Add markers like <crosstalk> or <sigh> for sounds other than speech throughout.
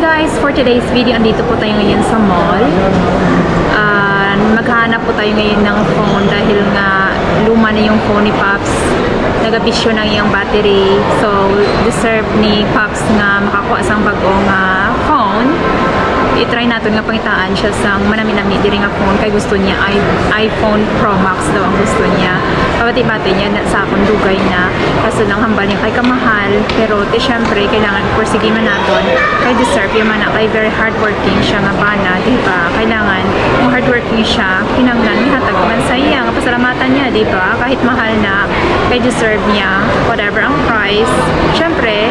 guys, for today's video, andito po tayo ngayon sa mall. Ah, maghahanap po tayo ngayon ng phone dahil nga luma na yung phone ni Pops. Nagapisyo na yung battery. So, deserve ni Pops nga makakuha sang bagong nga phone. I-try natin nga pangitaan siya sa manami-nami diri nga phone. Kay gusto niya i- iPhone Pro Max daw ang gusto niya. Pabati-bati niya na sa akong dugay na kaso lang hambal niya kay kamahal. Pero ti syempre kailangan persige man naton. Kay deserve yung mana kay very hardworking siya nga bana di ba? Kailangan kung hardworking siya kinanglan mihatag man sa iya nga pasalamatan niya di ba? Kahit mahal na kay deserve niya whatever ang price. Syempre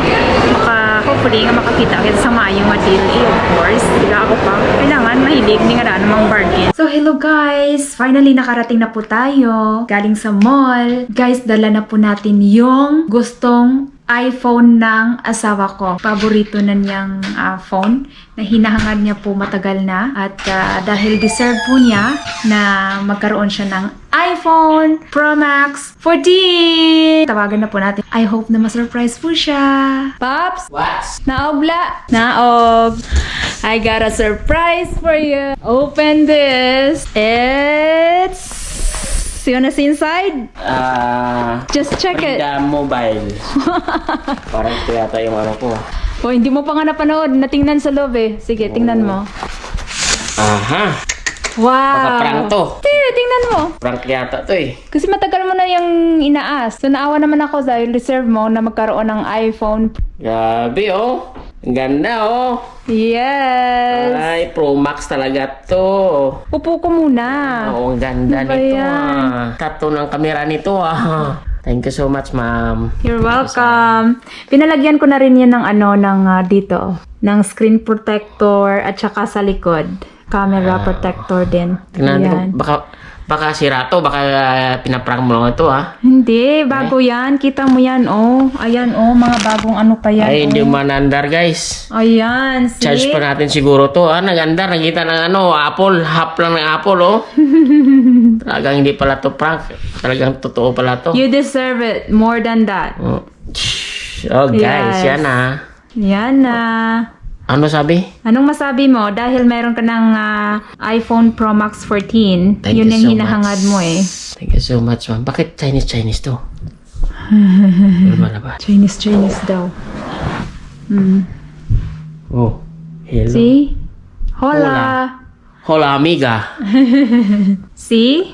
maka hopefully nga makakita kita sa maayo nga deal eh, of course diba ako pa kailangan mahilig ni nga namang bargain. So hello guys! Finally nakarating na po tayo. Galing sa mall. Guys dala na po natin yung gustong iPhone ng asawa ko. Paborito na niyang ah, phone na hinahangad niya po matagal na. At ah, dahil deserve po niya na magkaroon siya ng iPhone Pro Max 14! Tawagan na po natin. I hope na ma-surprise po siya. Pops! What? Naobla! Naob! I got a surprise for you. Open this. It's... See what's inside? Ah, Just check it. the mobile. <laughs> Parang ito yata yung ano ko. Oh, hindi mo pa nga napanood. Natingnan sa loob eh. Sige, tingnan mo. Aha, Wow! baka prank to. Sige, tingnan mo. Prank yata to eh. Kasi matagal mo na yung inaas. So, naawa naman ako dahil reserve mo na magkaroon ng iPhone. Grabe oh. Ang ganda oh. Yes! Ay, Pro Max talaga to. Upo ko muna. Oo, ang ganda Ano ba nito yan? ah. Tato ng kamera nito ah. <laughs> Thank you so much, ma'am. You're welcome. Pinalagyan ko na rin yan ng ano, ng ah, dito. Ng screen protector at saka sa likod. Camera protector din. Tingnan natin Ayan. kung baka, baka sira to. Baka uh, pinaprank mo lang ito ah. Hindi, bago yan. Kita mo yan, oh. Ayan, oh, mga bagong ano pa yan. Ay, hindi oh. manandar guys. Ayan, see? Charge pa natin siguro to. Ah, naganda. Nakita ng ano, Apple. Half lang ng Apple, oh. <laughs> Talagang hindi pala to prank. Talagang totoo pala to. You deserve it more than that. Oh. Oh, guys. Yes. Yan ah. Yan na. Ano sabi? Anong masabi mo? Dahil meron ka ng ah, iPhone Pro Max 14, Thank yun you yung so hinahangad much. mo eh. Thank you so much, ma'am. Bakit Chinese-Chinese to? <laughs> Ano ba na ba? Chinese, Chinese daw. Mm. Oh. Hello. See? Hola. Hola. Hola, amiga. <laughs> See?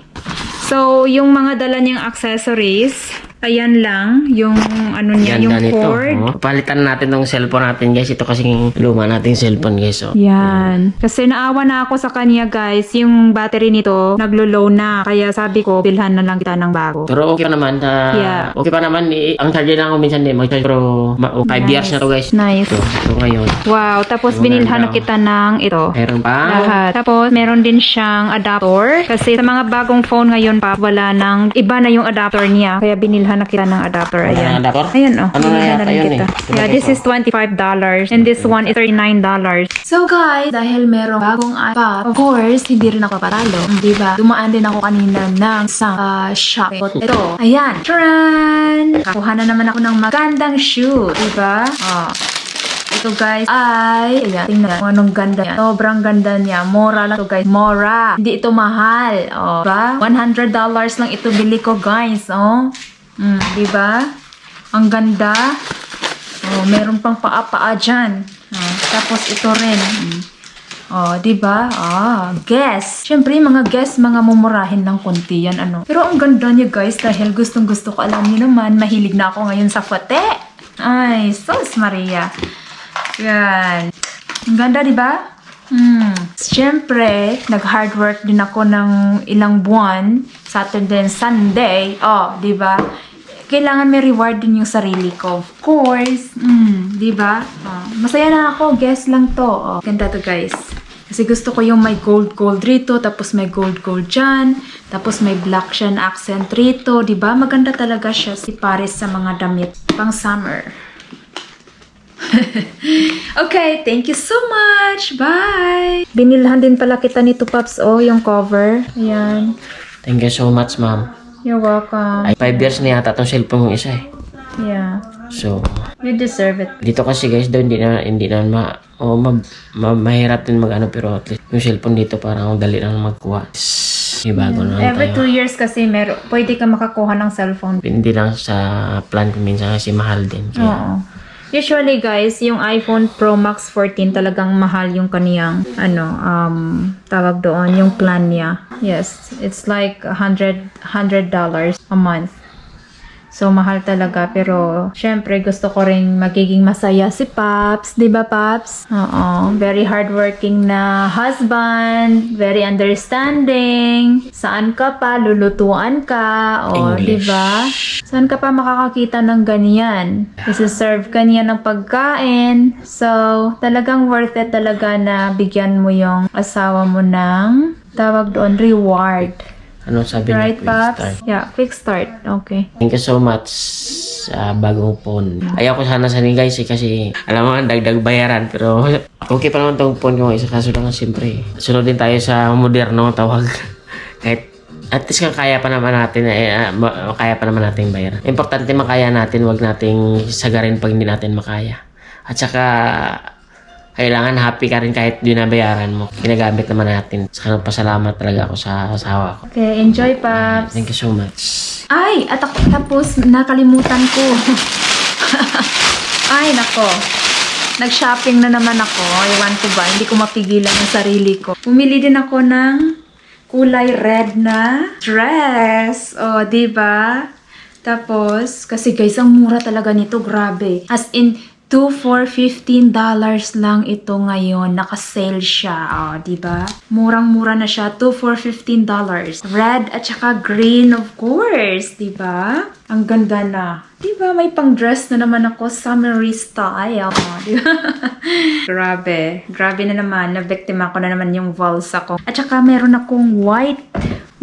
So, yung mga dala niyang accessories, ayan lang, yung ano niya, yung nito. cord. Oh. Palitan natin tong cellphone natin, guys. Ito kasing luma nating cellphone, guys. Oh. Yan. Kasi naawa na ako sa kanya, guys. Yung battery nito, naglo-low na. Kaya sabi ko, bilhan na lang kita ng bago. Pero okay pa naman. ah, Yeah. Okay pa naman. Eh, ang charger lang ako minsan din. Mag-charge pero 5 years na to, guys. Nice. Ito, ito ngayon. Wow. Tapos, Yung binilhan na ganda, kita ng ito. Meron pa. Lahat. Tapos, meron din siyang adapter. Kasi sa mga bagong phone ngayon pa, wala nang, iba na yung adapter niya. Kaya binilhan na kita ng adapter. Wala Ayan. adapter? Ayan, oh. Ano na yata yun kita. eh? Yeah, this is $25. And this one is $39. So guys, dahil merong bagong iPad, of course, hindi rin ako patalo. Di ba? Dumaan din ako kanina ng isang ah, shop. Ito. Ayan. Tcharan! Kakuha na naman ako ng magandang shoe. Di ba? Oh. Ito guys ay, ayan, tingnan kung anong ganda niya. Sobrang ganda niya. Mora lang to guys. Mora. Hindi ito mahal. O, ba? $100 lang ito bili ko guys. Oh. Mm, di ba? Ang ganda. Oh, meron pang paa-paa dyan. Oh, tapos ito rin. Mm. Oh, di ba? Ah, guess. Siyempre, mga guess, mga mumurahin ng konti yan, ano. Pero ang ganda niya, guys, dahil gustong-gusto ko, alam niyo naman, mahilig na ako ngayon sa fote. Ay, sos Maria. Yan. Ang ganda, di ba? Hmm. Siyempre, nag-hard work din ako ng ilang buwan. Saturday and Sunday. Oh, di ba? Kailangan may reward din yung sarili ko. Of course. Hmm, di ba? Oh, masaya na ako. Guess lang to. Oh, ganda to, guys. Kasi gusto ko yung may gold-gold rito, tapos may gold-gold dyan, tapos may black siya accent rito, di ba? Maganda talaga siya si Paris sa mga damit pang summer. <laughs> okay, thank you so much. Bye! Binilhan din pala kita nito, Pops. Oh, yung cover. Ayan. Thank you so much, ma'am. You're welcome. Ay, 5 years na yata itong cellphone kong isa eh. Yeah. So, You deserve it. dito kasi guys daw hindi na hindi na ma, oh, ma, ma- mahirap din mag ano pero at least yung cellphone dito parang dali lang magkuha. May bago na lang Every tayo. two years kasi mer pwede ka makakuha ng cellphone. Hindi lang sa plan ko minsan kasi mahal din. Kaya, Oo. Usually guys, yung iPhone Pro Max 14 talagang mahal yung kaniyang ano, um, tawag doon, yung plan niya. Yes, it's like 100 $100 a month. So, mahal talaga. Pero, syempre, gusto ko rin magiging masaya si Paps. di ba Paps? Oo. Very hardworking na husband. Very understanding. Saan ka pa? Lulutuan ka. O, di ba? Saan ka pa makakakita ng ganyan? Isi-serve ka niya ng pagkain. So, talagang worth it talaga na bigyan mo yung asawa mo ng tawag doon, reward. Ano sabi niya? Right, quick Paps? start. Yeah, quick start. Okay. Thank you so much sa bagong phone. Ayaw ko sana sa ni guys eh, kasi alam mo ang dagdag bayaran pero <laughs> okay pa naman tong phone ko isa kaso lang siyempre sunod din tayo sa moderno tawag <laughs> kahit at least kung kaya pa naman natin eh, ah, ma- kaya pa naman natin bayaran. Importante makaya natin, wag nating sagarin pag hindi natin makaya. At saka kailangan happy ka rin kahit di na bayaran mo. Ginagamit naman natin. Saka pasalamat talaga ako sa asawa ko. Okay, enjoy, Paps. Thank you so much. Ay, at ako, tapos nakalimutan ko. <laughs> Ay, nako. Nag-shopping na naman ako. Ewan ko ba, hindi ko mapigilan ang sarili ko. Bumili din ako ng kulay red na dress. O, di ba? Tapos, kasi guys, ang mura talaga nito, grabe. As in, 2 for 15 dollars lang ito ngayon. Naka-sale siya. O, di ba? Murang-mura na siya. 2 for 15 dollars. Red at saka green, of course. Di ba? Ang ganda na. Di ba? May pang-dress na naman ako. Summery style. O, <laughs> di ba? Grabe. Grabe na naman. Nabiktima ko na naman yung valsa ko. At saka meron akong white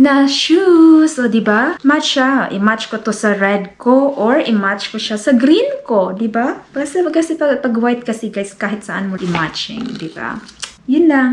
na shoes. O, di ba? Match siya. I-match ko to sa red ko or i-match ko siya sa green ko. Di ba? Kasi, kasi pag, pag white kasi guys, kahit saan mo i-matching. Di ba? Yun lang.